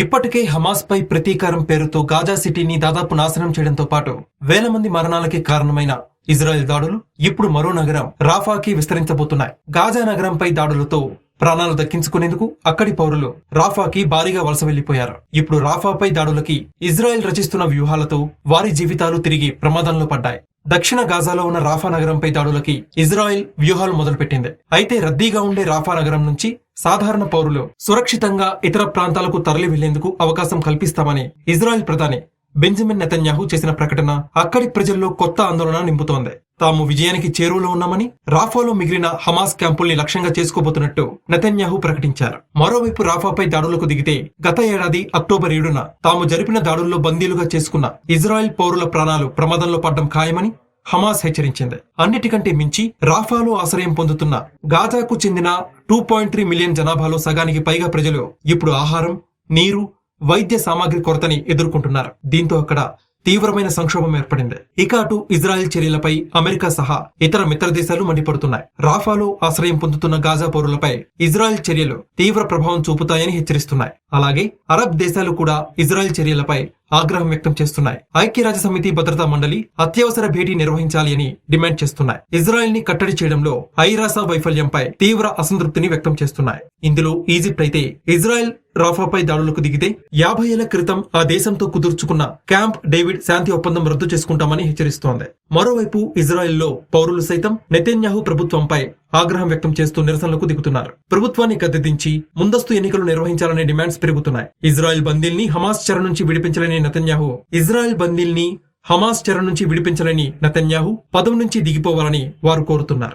ఇప్పటికే హమాస్ పై ప్రతీకారం పేరుతో గాజా సిటీని దాదాపు నాశనం చేయడంతో పాటు వేల మంది మరణాలకి కారణమైన ఇజ్రాయెల్ దాడులు ఇప్పుడు మరో నగరం రాఫాకి విస్తరించబోతున్నాయి. గాజా నగరంపై దాడులతో ప్రాణాలు దక్కించుకునేందుకు అక్కడి పౌరులు రాఫాకి భారీగా వలస వెళ్ళిపోయారు ఇప్పుడు రాఫాపై దాడులకి ఇజ్రాయెల్ రచిస్తున్న వ్యూహాలతో వారి జీవితాలు తిరిగి ప్రమాదంలో పడ్డాయి. దక్షిణ గాజాలో ఉన్న రాఫా నగరంపై దాడులకి ఇజ్రాయెల్ వ్యూహాలు మొదలుపెట్టింది. అయితే రద్దీగా ఉండే రాఫా నగరం నుంచి సాధారణ పౌరులు సురక్షితంగా ఇతర ప్రాంతాలకు తరలి వెళ్ళేందుకు అవకాశం కల్పిస్తామని ఇజ్రాయెల్ ప్రధాని బెంజమిన్ నెతన్యాహు చేసిన ప్రకటన అక్కడి ప్రజల్లో కొత్త ఆందోళన నింపుతోంది. తాము విజయానికి చేరువలో ఉన్నామని రాఫాలో మిగిలిన హమాస్ క్యాంపుల్ని లక్ష్యంగా చేసుకోబోతున్నట్టు నెతన్యాహు ప్రకటించారు. మరోవైపు రాఫాపై దాడులకు దిగితే గత ఏడాది అక్టోబర్ ఏడున తాము జరిపిన దాడుల్లో బందీలుగా చేసుకున్న ఇజ్రాయెల్ పౌరుల ప్రాణాలు ప్రమాదంలో పడ్డం ఖాయమని హమాస్ హెచ్చరించింది. అన్నిటికంటే మించి రాఫాలో ఆశ్రయం పొందుతున్న గాజాకు చెందిన టూ పాయింట్ త్రీ మిలియన్ జనాభాలో సగానికి పైగా ప్రజలు ఇప్పుడు ఆహారం నీరు వైద్య సామాగ్రి కొరతని ఎదుర్కొంటున్నారు. దీంతో అక్కడ తీవ్రమైన సంక్షోభం ఏర్పడింది. ఇక అటు ఇజ్రాయెల్ చర్యలపై అమెరికా సహా ఇతర మిత్ర దేశాలు మండిపడుతున్నాయి. రాఫాలో ఆశ్రయం పొందుతున్న గాజా పౌరులపై ఇజ్రాయెల్ చర్యలు తీవ్ర ప్రభావం చూపుతాయని హెచ్చరిస్తున్నాయి. అలాగే అరబ్ దేశాలు కూడా ఇజ్రాయెల్ చర్యలపై ఆగ్రహం వ్యక్తం చేస్తున్నాయి. ఐక్యరాజ్య సమితి భద్రతా మండలి అత్యవసర భేటీ నిర్వహించాలి అని డిమాండ్ చేస్తున్నాయి. ఇజ్రాయెల్ని కట్టడి చేయడంలో ఐరాసా వైఫల్యంపై తీవ్ర అసంతృప్తిని వ్యక్తం చేస్తున్నాయి. ఇందులో ఈజిప్ట్ అయితే ఇజ్రాయెల్ రాఫాపై దాడులకు దిగితే యాభై ఏళ్ళ క్రితం ఆ దేశంతో కుదుర్చుకున్న క్యాంప్ డేవిడ్ శాంతి ఒప్పందం రద్దు చేసుకుంటామని హెచ్చరిస్తోంది. మరోవైపు ఇజ్రాయెల్లో పౌరులు సైతం నెతన్యాహు ప్రభుత్వంపై ఆగ్రహం వ్యక్తం చేస్తూ నిరసనలకు దిగుతున్నారు. ప్రభుత్వాన్ని గద్దెదించి ముందస్తు ఎన్నికలు నిర్వహించాలనే డిమాండ్స్ పెరుగుతున్నాయి. ఇజ్రాయెల్ బందీల్ని హమాస్ చెర నుంచి విడిపించలేని నతన్యాహు ఇజ్రాయెల్ బందీల్ని హమాస్ చెర నుంచి విడిపించలేని నతన్యాహు పదవి నుంచి దిగిపోవాలని వారు కోరుతున్నారు.